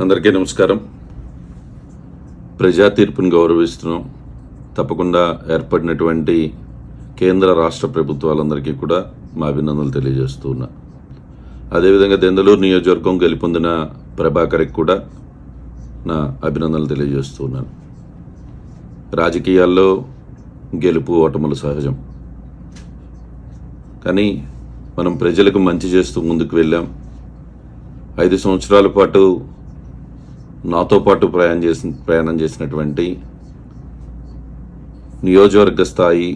అందరికీ నమస్కారం. ప్రజా తీర్పును గౌరవిస్తున్నాం. తప్పకుండా ఏర్పడినటువంటి కేంద్ర రాష్ట్ర ప్రభుత్వాలందరికీ కూడా మా అభినందనలు తెలియజేస్తూ ఉన్నా. అదేవిధంగా దెందలూరు నియోజకవర్గం గెలుపొందిన ప్రభాకర్కి కూడా నా అభినందనలు తెలియజేస్తూ ఉన్నాను. రాజకీయాల్లో గెలుపు ఓటములు సహజం. కానీ మనం ప్రజలకు మంచి చేస్తూ ముందుకు వెళ్ళాం. ఐదు సంవత్సరాల పాటు నాతో పాటు ప్రయాణం చేసిన ప్రయాణం చేసినటువంటి నియోజకవర్గ స్థాయి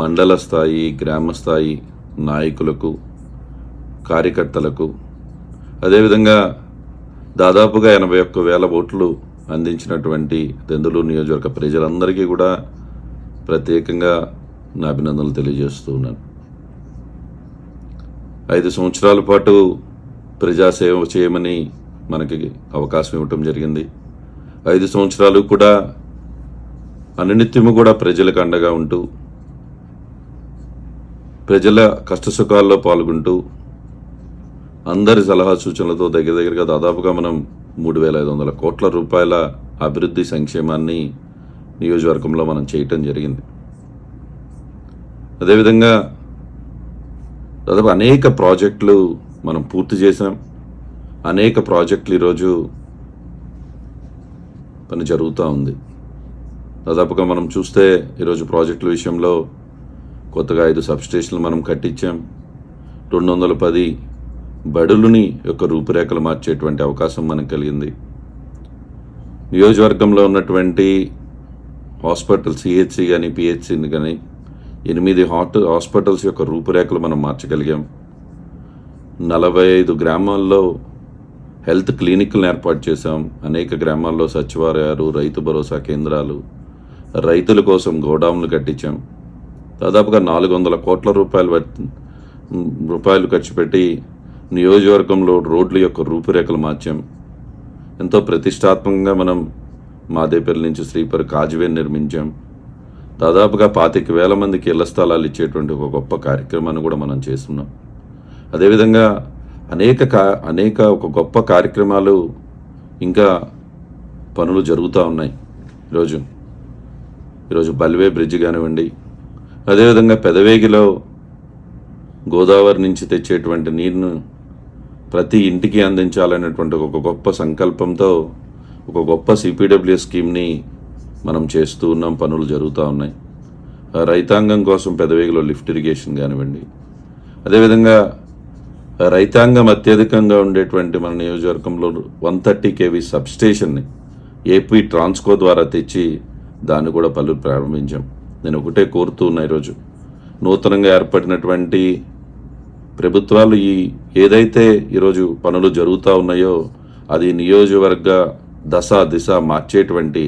మండల స్థాయి గ్రామ స్థాయి నాయకులకు కార్యకర్తలకు అదేవిధంగా దాదాపుగా ఎనభై ఒక్క వేల ఓట్లు అందించినటువంటి దెందులూరు నియోజకవర్గ ప్రజలందరికీ కూడా ప్రత్యేకంగా నా అభినందనలు తెలియజేస్తూ ఉన్నాను. ఐదు సంవత్సరాల పాటు ప్రజాసేవ చేయమని మనకి అవకాశం ఇవ్వటం జరిగింది. ఐదు సంవత్సరాలు కూడా అనునిత్యము కూడా ప్రజలకు అండగా ఉంటూ ప్రజల కష్టసుఖాల్లో పాల్గొంటూ అందరి సలహా సూచనలతో దగ్గర దగ్గరగా దాదాపుగా మనం మూడు వేల ఐదు వందల కోట్ల రూపాయల అభివృద్ధి సంక్షేమాన్ని నియోజకవర్గంలో మనం చేయటం జరిగింది. అదేవిధంగా దాదాపు అనేక ప్రాజెక్టులు మనం పూర్తి చేసాం అనేక ప్రాజెక్టులు ఈరోజు పని జరుగుతూ ఉంది. దాదాపుగా మనం చూస్తే ఈరోజు ప్రాజెక్టుల విషయంలో కొత్తగా ఐదు సబ్స్టేషన్లు మనం కట్టించాం. రెండు వందల పది బడులని యొక్క రూపురేఖలు మార్చేటువంటి అవకాశం మనకు కలిగింది. నియోజకవర్గంలో ఉన్నటువంటి హాస్పిటల్ సిహెచ్సి కానీ పిహెచ్సిని కానీ ఎనిమిది హాట్ హాస్పిటల్స్ యొక్క రూపురేఖలు మనం మార్చగలిగాం. నలభై ఐదు గ్రామాల్లో హెల్త్ క్లినిక్లను ఏర్పాటు చేశాం. అనేక గ్రామాల్లో సచివాలయాలు రైతు భరోసా కేంద్రాలు రైతుల కోసం గోడౌన్లు కట్టించాం. దాదాపుగా నాలుగు వందల కోట్ల రూపాయలు రూపాయలు ఖర్చు పెట్టి నియోజకవర్గంలో రోడ్ల యొక్క రూపురేఖలు మార్చాం. ఎంతో ప్రతిష్టాత్మకంగా మనం మాదేపల్లి నుంచి శ్రీపర్ కాజువే నిర్మించాం. దాదాపుగా పాతిక వేల మందికి ఇళ్ళ స్థలాలు ఇచ్చేటువంటి ఒక గొప్ప కార్యక్రమాన్ని కూడా మనం చేస్తున్నాం. అదేవిధంగా అనేక కా అనేక ఒక గొప్ప కార్యక్రమాలు ఇంకా పనులు జరుగుతూ ఉన్నాయి. ఈరోజు ఈరోజు బల్వే బ్రిడ్జ్ కానివ్వండి అదేవిధంగా పెదవేగిలో గోదావరి నుంచి తెచ్చేటువంటి నీరును ప్రతి ఇంటికి అందించాలనేటువంటి ఒక గొప్ప సంకల్పంతో ఒక గొప్ప సిపిడబ్ల్యూ స్కీమ్ని మనం చేస్తూ ఉన్నాం పనులు జరుగుతూ ఉన్నాయి. ఆ రైతాంగం కోసం పెదవేగిలో లిఫ్ట్ ఇరిగేషన్ కానివ్వండి అదేవిధంగా రైతాంగం అత్యధికంగా ఉండేటువంటి మన నియోజకవర్గంలో వన్ థర్టీ కేవీ సబ్స్టేషన్ని ఏపీ ట్రాన్స్కో ద్వారా తెచ్చి దాన్ని కూడా పలు ప్రారంభించాం. నేను ఒకటే కోరుతూ ఉన్నా ఈరోజు నూతనంగా ఏర్పడినటువంటి ప్రభుత్వాలు ఈ ఏదైతే ఈరోజు పనులు జరుగుతూ ఉన్నాయో అది నియోజకవర్గ దశ దిశ మార్చేటువంటి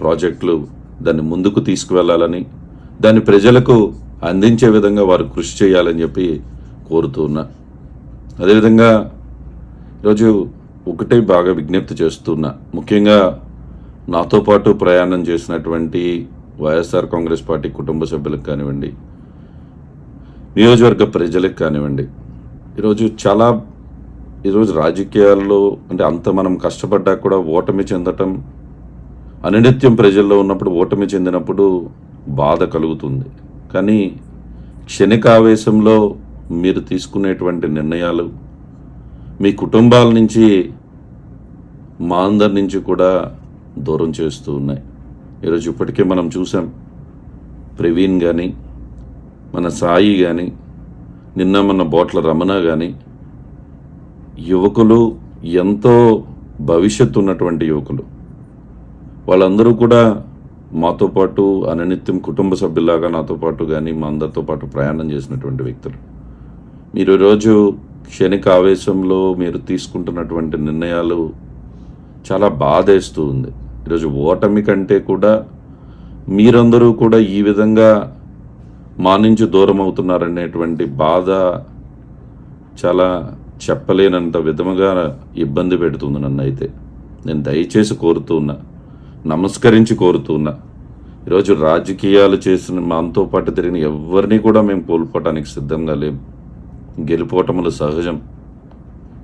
ప్రాజెక్టులు దాన్ని ముందుకు తీసుకువెళ్ళాలని దాన్ని ప్రజలకు అందించే విధంగా వారు కృషి చేయాలని చెప్పి కోరుతూ ఉన్నా. అదేవిధంగా ఈరోజు ఒకటే బాగా విజ్ఞప్తి చేస్తున్నా. ముఖ్యంగా నాతో పాటు ప్రయాణం చేసినటువంటి వైఎస్ఆర్ కాంగ్రెస్ పార్టీ కుటుంబ సభ్యులకు కానివ్వండి నియోజకవర్గ ప్రజలకు కానివ్వండి ఈరోజు చాలా ఈరోజు రాజకీయాల్లో అంటే అంత మనం కష్టపడ్డా కూడా ఓటమి చెందటం అనునిత్యం ప్రజల్లో ఉన్నప్పుడు ఓటమి చెందినప్పుడు బాధ కలుగుతుంది. కానీ క్షణికావేశంలో మీరు తీసుకునేటువంటి నిర్ణయాలు మీ కుటుంబాల నుంచి మా అందరి నుంచి కూడా దూరం చేస్తూ ఉన్నాయి. ఈరోజు ఇప్పటికే మనం చూసాం ప్రవీణ్ కానీ మన సాయి కానీ నిన్న మన బోట్ల రమణ కానీ యువకులు ఎంతో భవిష్యత్తు ఉన్నటువంటి యువకులు. వాళ్ళందరూ కూడా మాతో పాటు అననిత్యం కుటుంబ సభ్యులాగా నాతో పాటు కానీ మా అందరితో పాటు ప్రయాణం చేసినటువంటి వ్యక్తులు. మీరు రోజు క్షణిక ఆవేశంలో మీరు తీసుకుంటున్నటువంటి నిర్ణయాలు చాలా బాధేస్తూ ఉంది. ఈరోజు ఓటమి కంటే కూడా మీరందరూ కూడా ఈ విధంగా మా నుంచి దూరం అవుతున్నారనేటువంటి బాధ చాలా చెప్పలేనంత విధముగా ఇబ్బంది పెడుతుంది నన్ను అయితే నేను దయచేసి కోరుతున్నా నమస్కరించి కోరుతున్నా ఈరోజు రాజకీయాలు చేసిన మాంతో పాటు తిరిగిన ఎవరిని కూడా మేము కోల్పోవటానికి సిద్ధంగా లేము గెలుపోటములు సహజం.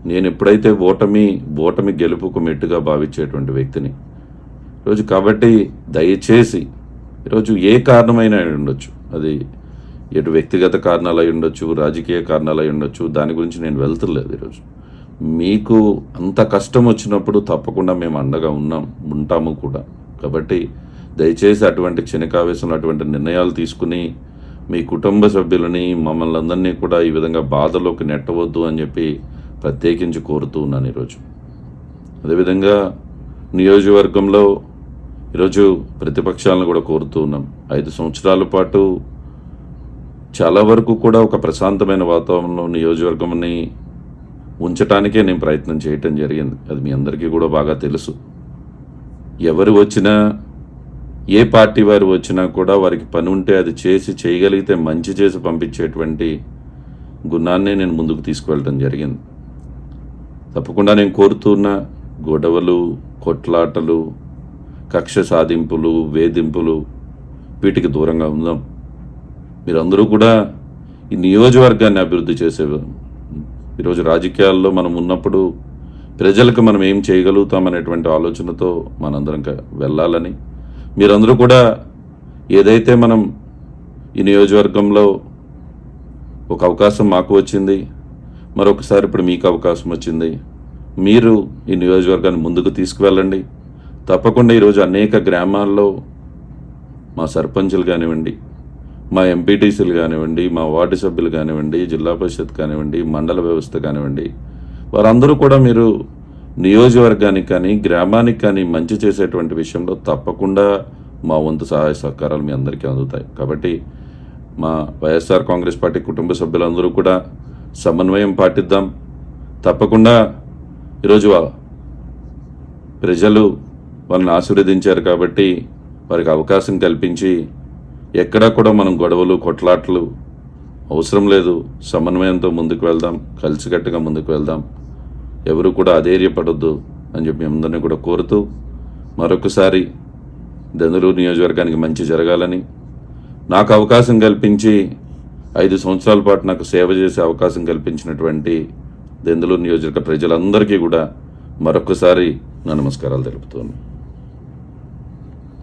నేను ఎప్పుడైతే ఓటమి ఓటమి గెలుపుకు మెట్టుగా భావించేటువంటి వ్యక్తిని ఈరోజు కాబట్టి దయచేసి ఈరోజు ఏ కారణమైన ఉండొచ్చు. అది ఎటు వ్యక్తిగత కారణాలు అయి ఉండొచ్చు రాజకీయ కారణాలు అయి ఉండొచ్చు దాని గురించి నేను వెళ్తలేదు ఈరోజు. మీకు అంత కష్టం వచ్చినప్పుడు తప్పకుండా మేము అండగా ఉన్నాం ఉంటాము కూడా. కాబట్టి దయచేసి అటువంటి చినకావేశంలో అటువంటి నిర్ణయాలు తీసుకుని మీ కుటుంబ సభ్యులని మమ్మల్ని అందరినీ కూడా ఈ విధంగా బాధలోకి నెట్టవద్దు అని చెప్పి ప్రత్యేకించి కోరుతూ ఉన్నాను ఈరోజు. అదేవిధంగా నియోజకవర్గంలో ఈరోజు ప్రతిపక్షాలను కూడా కోరుతూ ఉన్నాం. ఐదు సంవత్సరాల పాటు చాలా వరకు కూడా ఒక ప్రశాంతమైన వాతావరణంలో నియోజకవర్గంని ఉంచటానికే నేను ప్రయత్నం చేయటం జరిగింది. అది మీ అందరికీ కూడా బాగా తెలుసు. ఎవరు వచ్చినా ఏ పార్టీ వారు వచ్చినా కూడా వారికి పని ఉంటే అది చేసి చేయగలిగితే మంచి చేసి పంపించేటువంటి గుణాన్నే నేను ముందుకు తీసుకువెళ్ళడం జరిగింది. తప్పకుండా నేను కోరుతున్న గొడవలు కొట్లాటలు కక్ష సాధింపులు వేధింపులు వీటికి దూరంగా ఉందాం. మీరందరూ కూడా ఈ నియోజకవర్గాన్ని అభివృద్ధి చేసే ఈరోజు రాజకీయాల్లో మనం ఉన్నప్పుడు ప్రజలకు మనం ఏం చేయగలుగుతాం అనేటువంటి ఆలోచనతో మనందరం వెళ్ళాలని మీరందరూ కూడా ఏదైతే మనం ఈ నియోజకవర్గంలో ఒక అవకాశం మాకు వచ్చింది మరొకసారి ఇప్పుడు మీకు అవకాశం వచ్చింది మీరు ఈ నియోజకవర్గాన్ని ముందుకు తీసుకువెళ్ళండి. తప్పకుండా ఈరోజు అనేక గ్రామాల్లో మా సర్పంచులు కానివ్వండి మా ఎంపీటీసీలు కానివ్వండి మా వార్డు సభ్యులు కానివ్వండి జిల్లా పరిషత్ కానివ్వండి మండల వ్యవస్థ కానివ్వండి వారందరూ కూడా మీరు నియోజకవర్గానికి కానీ గ్రామానికి కానీ మంచి చేసేటువంటి విషయంలో తప్పకుండా మా వంతు సహాయ సహకారాలు మీ అందరికీ అందుతాయి. కాబట్టి మా వైఎస్ఆర్ కాంగ్రెస్ పార్టీ కుటుంబ సభ్యులందరూ కూడా సమన్వయం పాటిద్దాం. తప్పకుండా ఈరోజు ప్రజలు వాళ్ళని ఆశీర్వదించారు కాబట్టి వారికి అవకాశం కల్పించి ఎక్కడా కూడా మనం గొడవలు కొట్లాట్లు అవసరం లేదు. సమన్వయంతో ముందుకు వెళ్దాం. కలిసికట్టుగా ముందుకు వెళ్దాం. ఎవరు కూడా అధైర్యపడొద్దు అని చెప్పి అందరినీ కూడా కోరుతూ మరొకసారి దెందలూరు నియోజకవర్గానికి మంచి జరగాలని నాకు అవకాశం కల్పించి ఐదు సంవత్సరాల పాటు నాకు సేవ చేసే అవకాశం కల్పించినటువంటి దెందలూరు నియోజకవర్గ ప్రజలందరికీ కూడా మరొకసారి నా నమస్కారాలు తెలుపుతున్నాను